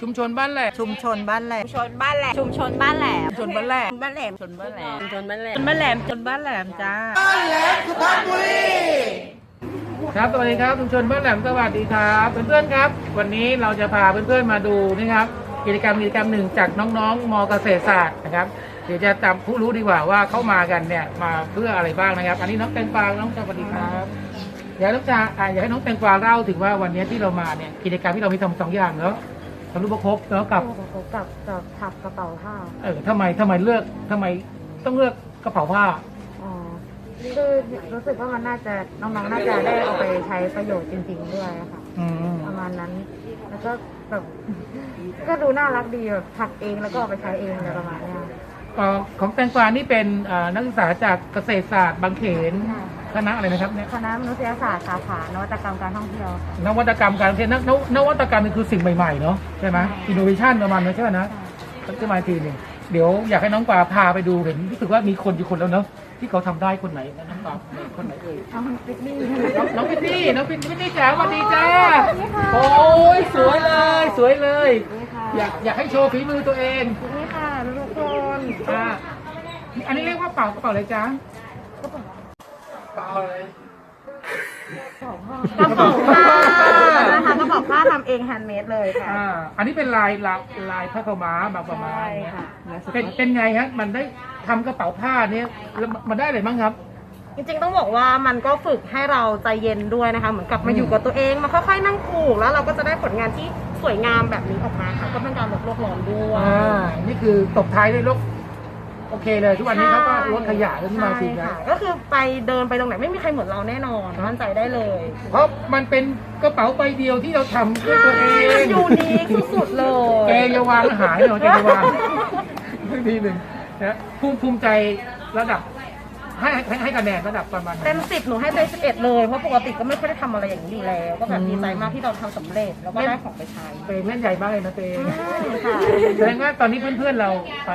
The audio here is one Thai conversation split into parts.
ชุมชนบ้านแหลมชุมชนบ้านแหลมชุมชนบ้านแหลมชุมชนบ้านแหลมชุมชนบ้านแหลมบ้านแหลมชนบ้านแหลมชุมชนบ้านแหลมชุมชนบ้านแหลมชุมชนบ้านแหลมจ้าครับสวัสดีครับชุมชนบ้านแหลมสวัสดีครับเพื่อนๆครับ วันนี้เราจะพาเพื่อนๆมาดูนะครับกิจกรรมกิจกรรมหนึ่งจากน้องๆมเกษตรศาสตร์นะครับเดี๋ยวจะตามผู้รู้ดีกว่าว่าเข้ามากันเนี่ยมาเพื่ออะไรบ้างนะครับ อันนี้น้องแตงกวาน้องสวัสดีครับเดี๋ยวน้องจะอ่าอยากให้น้องแตงกวาเล่าถึงว่าวันนี้ที่เรามาเนี่ยกิจกรรมที่เรามีทำสองอย่างเนาะ ทำรูปประคบแล้วกับกับกับถักกระเป๋าผ้าเออทำไมทำไมเลือกทำไมต้องเลือกกระเป๋าผ้า อ๋อคือรู้สึกว่ามันน่าจะน้องๆน่าจะได้เอาไปใช้ประโยชน์จริงๆด้วยค่ะ อืมประมาณนั้น แล้วก็แบบ ก็ดูน่ารักดีแบบถักเองแล้วก็เอาไปใช้เองอะไรประมาณเนี้ยเอ่อของแตงกวานี่เป็นเอ่อนักศึกษาจากเกษตรศาสตร์บางเขน ค ณะอะไรนะครับเนี่ยคณะมนุษยศาสตร์สาขานวัตกรรมการท่องเที่ยวนวัตกรรมการเทนนนนวัตกรรมนี่คือสิ่งใหม่ๆเนาะใช่ไหมอินโนเวชันประมาณนั้นใช่ไหมนะจะมาอีกทีหนึ่งเดี๋ยวอยากให้น้องปลาพาไปดูเห็นรู้สึกว่ามีคนอยู่คนแล้วเนาะที่เขาทำได้คนไหนนะน้องปลาคนไหนเอ่ยเอาปิกนี่น้องน้องพิตตี้น้องพิตตี้จ๋าสวัสดีจ้าโอ้ยสวยเลยสวยเลยนี่ค่ะอยากอยากให้โชว์ฝีมือตัวเองนี่ค่ะทุกคนอ่าอันนี้เรียกว่าเป่ากระเป๋าอะไรจ๊ะเป่า อะไรกระเป๋าผ้านะคะกระเป๋าผ้าทำเองแฮนด์เมดเลยค่ะ อ่า อันนี้เป็นลายลายลายผ้าขาวม้าแบบประมาณใช่เนี้ยค่ะ เป็นเป็นไงฮะ มันได้ทำกระเป๋าผ้าเนี้ยแล้วมันได้อะไรบ้างครับ จริงๆต้องบอกว่ามันก็ฝึกให้เราใจเย็นด้วยนะคะ เหมือนกับมาอยู่กับตัวเองมาค่อยๆนั่งปลูกแล้วเราก็จะได้ผลงานที่สวยงามแบบนี้ออกมาค่ะ ก็เป็นการลดโลกร้อนด้วย อ่า นี่คือตบท้ายด้วยลก โอเคเลย ทุกวันนี้เขาก็ลดขยะเรื่องมาทีใช่นะค่ะก็คือไปเดินไปตรงไหนไม่มีใครเหมือนเราแน่นอนมั่นใจได้เลยเพราะมันเป็นกระเป๋าใบเดียวที่เราทำด้วยตัวเองยูนิคสุดๆเลยแกจะวางหายเหรอแกจะวางไม่ทีหนึ่งนะภูมิภูมิใจระดับ ให้ให้ให้คะแนนระดับประมาณไหนเต็มสิบหนูให้ไปสิบเอ็ดเลย เพราะปกติก็ไม่ค่อยได้ทำอะไรอย่างนี้อยู่แล้ว ก็แบบดีใจมากที่เราทำสำเร็จแล้วก็ได้ของไปใช้เตงเล่นใหญ่มากเลยนะเตงค่ะแสดงว่าตอนนี้เพื่อนๆเรา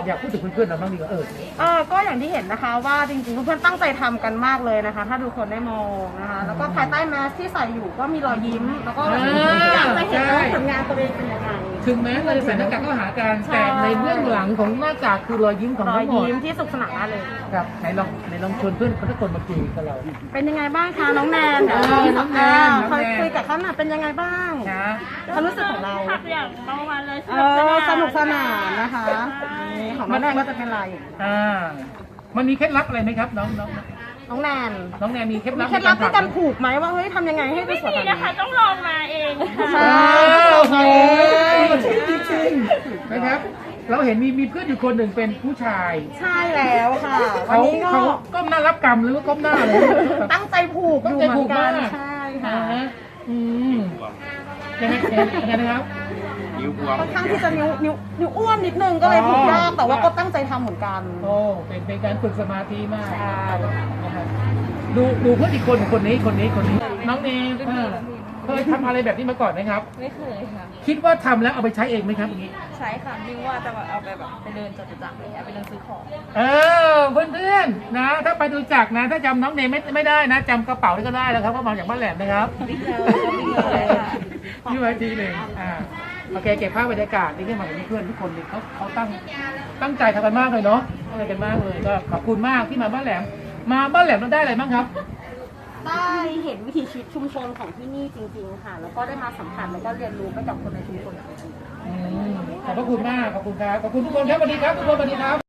อยากพูดถึงเพื่อนๆเราบ้างดีกว่าเออ เออก็อย่างที่เห็นนะคะว่าจริงๆเพื่อนๆตั้งใจทำกันมากเลยนะคะ ถ้าดูคนได้มองนะคะ แล้วก็ภายใต้แมสที่ใส่อยู่ก็มีรอยยิ้ม แล้วก็อ่าอยากจะเห็นว่าใช่ผลงานตัวเองเป็นยังไง ถึงแม้เราจะใส่หน้ากากเข้าหากันใช่แต่ในเบื้องหลังของหน้ากากคือรอยยิ้มของรอทั้ยงหมดยิ้มที่สุขสนานเลย ครับไหนลองไหนลองชวนเพื่อนเขาทุกคนมาคุยกับเรา เป็นยังไงบ้างคะน้องแนนเดี๋ยวเออน้องแนนน้องแนนคอยคุยกับเขาหน่อยเป็นยังไงบ้างนะความรู้สึกของเราทักอย่างเมื่อวานเลยสเอนุกสอนานสนุกสนานนะคะนี่ของน้องแนนก็จะเป็นลายอย่างนี้อ่ามันมีเคล็ดลับอะไรไหมครับน้องน้องน้อง แนนน้องแนนมีเคล็ดมีลับเคล็ดลับในถัการผูกไหมว่าเฮ้ยทำยังไงให้ได้สวยนี่แบบนะคะนี้ต้องลองมาเองค่ะใช่โอ้โหจริงจริงๆนะครับ เราเห็นมีมีเพื่อนอยู่คนหนึ่งเป็นผู้ชายใช่แล้วค่ะ วันเขานี้ก็เขาก้มหน้ารับกรรมหรือว่าก้มหน้าเลย ตั้งใจผูกอยู่เหมือนกันใช่ค่ะอ่าฮะอืมยังไงยังไงนะครับ ค่อนข้างที่จะนิ้วนิ้วนิ้วอ้วนนิดนึงก็เลยผูกยากแต่ว่าก็ตั้งใจทำเหมือนกัน โอ้ เป็นเป็นการฝึกสมาธิมากใช่ นะครับดูดูเพื่อนอีกคนคนนี้คนนี้คนนี้ น้องเนยเออเคยทำอะไรแบบนี้มาก่อนไหมครับ ไม่เคยค่ะ คิดว่าทำแล้วเอาไปใช้เองไหมครับอย่างนี้ ใช้ค่ะนึกว่าจะเอาไปแบบไปเดินจตุจักรอะไรเงี้ยไปเดินซื้อของ เออเพื่อนๆนะ ถ้าไปดูจักรนะ ถ้าจำน้องเนยไม่ไม่ได้นะจำกระเป๋านี่ก็ได้แล้วครับว่ามาจากบ้านแหลมนะครับบิ๊กเจอบิ๊กเจอเลยค่ะนี่ไว้ทีหนึ่งอ่า โอเคเก็บภาพบรรยากาศนี่ขึ้นมากับเพื่อนทุกคนเลยเขาเขาตั้งตั้งใจทำกันมากเลยเนาะตั้งใจกันมากเลยก็ขอบคุณมากที่มาบ้านแหลม มาบ้านแหลมเราได้อะไรบ้างครับได้เห็นวิถีชีวิตชุมชนของที่นี่จริง ๆ ค่ะ แล้วก็ได้มาสัมผัสแล้วก็เรียนรู้ไปกับคนในชุมชนจริงๆ อืมขอบพระคุณมากขอบคุณครับขอบคุณทุกคนครับสวัสดีครับทุกคนสวัสดีครับ